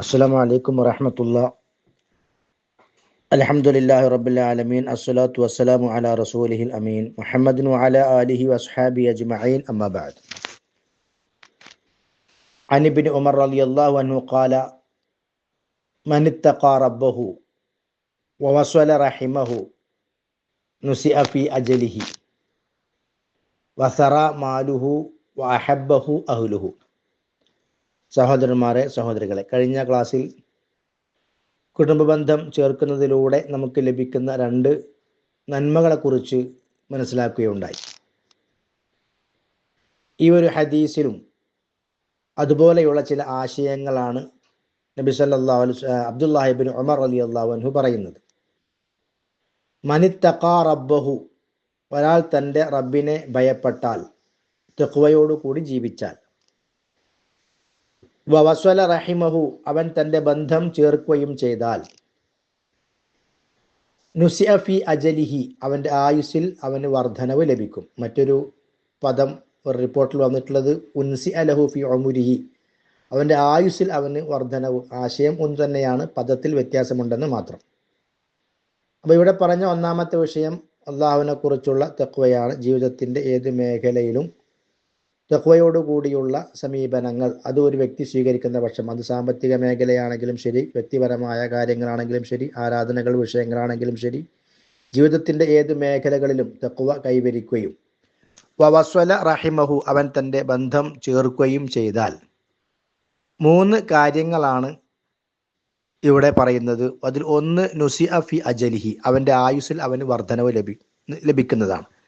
السلام عليكم ورحمة الله. الحمد لله رب العالمين الصلاة والسلام على رسوله الأمين محمد وعلى آله وأصحابه أجمعين أما بعد. عن ابن عمر رضي الله عنه قال من اتقى ربه ووصل رحمه نسئ في أجله وثرى ماله وأحبه أهله. സഹോദരന്മാരെ സഹോദരികളെ. കഴിഞ്ഞ ക്ലാസ്സിൽ കുടുംബബന്ധം ചേർക്കുന്നതിലൂടെ നമുക്ക് ലഭിക്കുന്ന രണ്ട് നന്മകളെക്കുറിച്ച് മനസ്സിലാക്കുകയുണ്ടായി. ഈ ഒരു ഹദീസിലും അതുപോലെയുള്ള ചില ആശയങ്ങളാണ് നബി അലൈഹി അബ്ദുല്ലാഹിബിൻ ഉമർ അലി അൻഹു പറയുന്നത്. മനിത്തക്കാ റബ്ബഹു ഒരാൾ തന്റെ റബ്ബിനെ ഭയപ്പെട്ടാൽ തെക്കുവയോടുകൂടി ജീവിച്ചാൽ. വവസ്വല റഹിമഹു അവൻ തന്റെ ബന്ധം ചേർക്കുകയും ചെയ്താൽ. നുസിഅഫി അജലിഹി അവന്റെ ആയുസ്സിൽ അവന് വർധനവ് ലഭിക്കും. മറ്റൊരു പദം റിപ്പോർട്ടിൽ വന്നിട്ടുള്ളത് ഉൻസി അലഹു ഫി ഒമുരിഹി അവന്റെ ആയുസ്സിൽ അവന് വർധനവ് ആശയം ഒന്ന് തന്നെയാണ് പദത്തിൽ വ്യത്യാസമുണ്ടെന്ന് മാത്രം. അപ്പോൾ ഇവിടെ പറഞ്ഞ ഒന്നാമത്തെ വിഷയം അള്ളാഹുവിനെ കുറിച്ചുള്ള തെക്കുവയാണ് ജീവിതത്തിന്റെ ഏത് മേഖലയിലും തെക്കുവയോടുകൂടിയുള്ള സമീപനങ്ങൾ. അത് ഒരു വ്യക്തി സ്വീകരിക്കുന്ന പക്ഷം. അത് സാമ്പത്തിക മേഖലയാണെങ്കിലും ശരി വ്യക്തിപരമായ കാര്യങ്ങളാണെങ്കിലും ശരി ആരാധനകൾ വിഷയങ്ങളാണെങ്കിലും ശരി ജീവിതത്തിന്റെ ഏത് മേഖലകളിലും തെക്കുവ കൈവരിക്കുകയും വവസ്വല റഹിമഹു അവൻ തന്റെ ബന്ധം ചേർക്കുകയും ചെയ്താൽ. മൂന്ന് കാര്യങ്ങളാണ് ഇവിടെ പറയുന്നത്. അതിൽ ഒന്ന് നുസി അഫി അജലിഹി അവന്റെ ആയുസ്സിൽ അവന് വർധനവ് ലഭി ലഭിക്കുന്നതാണ്.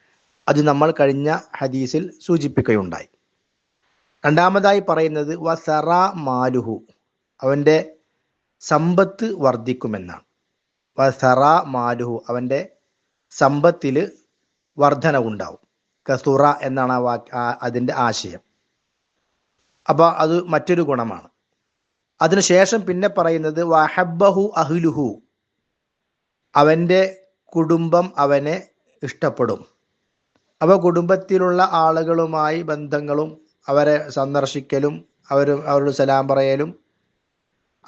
അത് നമ്മൾ കഴിഞ്ഞ ഹദീസിൽ സൂചിപ്പിക്കുകയുണ്ടായി. രണ്ടാമതായി പറയുന്നത് വസറ മാലുഹു. അവന്റെ സമ്പത്ത് വർദ്ധിക്കുമെന്നാണ്. വസറ മാലുഹു. അവന്റെ സമ്പത്തിൽ വർധനവുണ്ടാവും. കസുറ എന്നാണ് ആ വാക്ക് അതിന്റെ ആശയം. അപ്പോൾ അത് മറ്റൊരു ഗുണമാണ്. അതിനുശേഷം പിന്നെ പറയുന്നത് വഹബഹു അഹ്ലുഹു. അവന്റെ കുടുംബം അവനെ ഇഷ്ടപ്പെടും. അപ്പോൾ കുടുംബത്തിലുള്ള ആളുകളുമായി ബന്ധങ്ങളും അവരെ സന്ദർശിക്കലും അവർ അവരോട് സലാം പറയലും.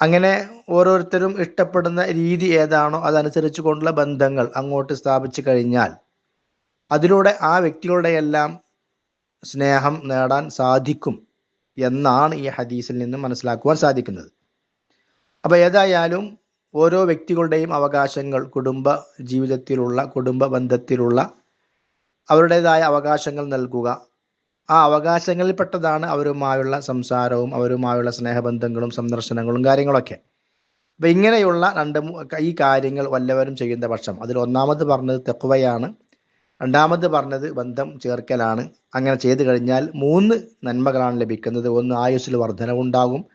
അങ്ങനെ ഓരോരുത്തരും ഇഷ്ടപ്പെടുന്ന രീതി ഏതാണോ അതനുസരിച്ച് കൊണ്ടുള്ള ബന്ധങ്ങൾ അങ്ങോട്ട് സ്ഥാപിച്ചു കഴിഞ്ഞാൽ അതിലൂടെ ആ വ്യക്തികളുടെ എല്ലാം സ്നേഹം നേടാൻ സാധിക്കും എന്നാണ് ഈ ഹദീസിൽ നിന്ന് മനസ്സിലാക്കുവാൻ സാധിക്കുന്നത്. അപ്പോൾ ഏതായാലും ഓരോ വ്യക്തികളുടെയും അവകാശങ്ങൾ കുടുംബ ജീവിതത്തിലുള്ള കുടുംബ ബന്ധത്തിലുള്ള അവരുടേതായ അവകാശങ്ങൾ നൽകുക. ആ അവകാശങ്ങളിൽപ്പെട്ടതാണ് അവരുമായുള്ള സംസാരവും അവരുമായുള്ള സ്നേഹബന്ധങ്ങളും സന്ദർശനങ്ങളും കാര്യങ്ങളൊക്കെ. അപ്പം ഇങ്ങനെയുള്ള രണ്ട് ഈ കാര്യങ്ങൾ വല്ലവരും ചെയ്യുന്ന പക്ഷം. അതിൽ ഒന്നാമത് പറഞ്ഞത് തെക്കുവയാണ് രണ്ടാമത് പറഞ്ഞത് ബന്ധം ചേർക്കലാണ്. അങ്ങനെ ചെയ്തു കഴിഞ്ഞാൽ മൂന്ന് നന്മകളാണ് ലഭിക്കുന്നത്. ഒന്ന് ആയുസ്സിൽ വർധനവുണ്ടാകും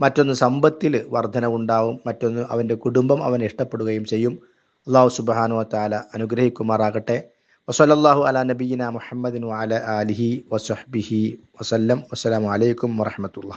മറ്റൊന്ന് സമ്പത്തിൽ വർധനവുണ്ടാവും മറ്റൊന്ന് അവന്റെ കുടുംബം അവൻ ഇഷ്ടപ്പെടുകയും ചെയ്യും. അള്ളാഹു സുബാനുവ താല അനുഗ്രഹിക്കുമാറാകട്ടെ. വസലല്ലാഹു അല നബീന മുഹമ്മദിൻ വാല അലിഹി വസഹ്ബിഹി വസല്ലം വസ്സലാമലൈക്കും വറഹമത്തുള്ള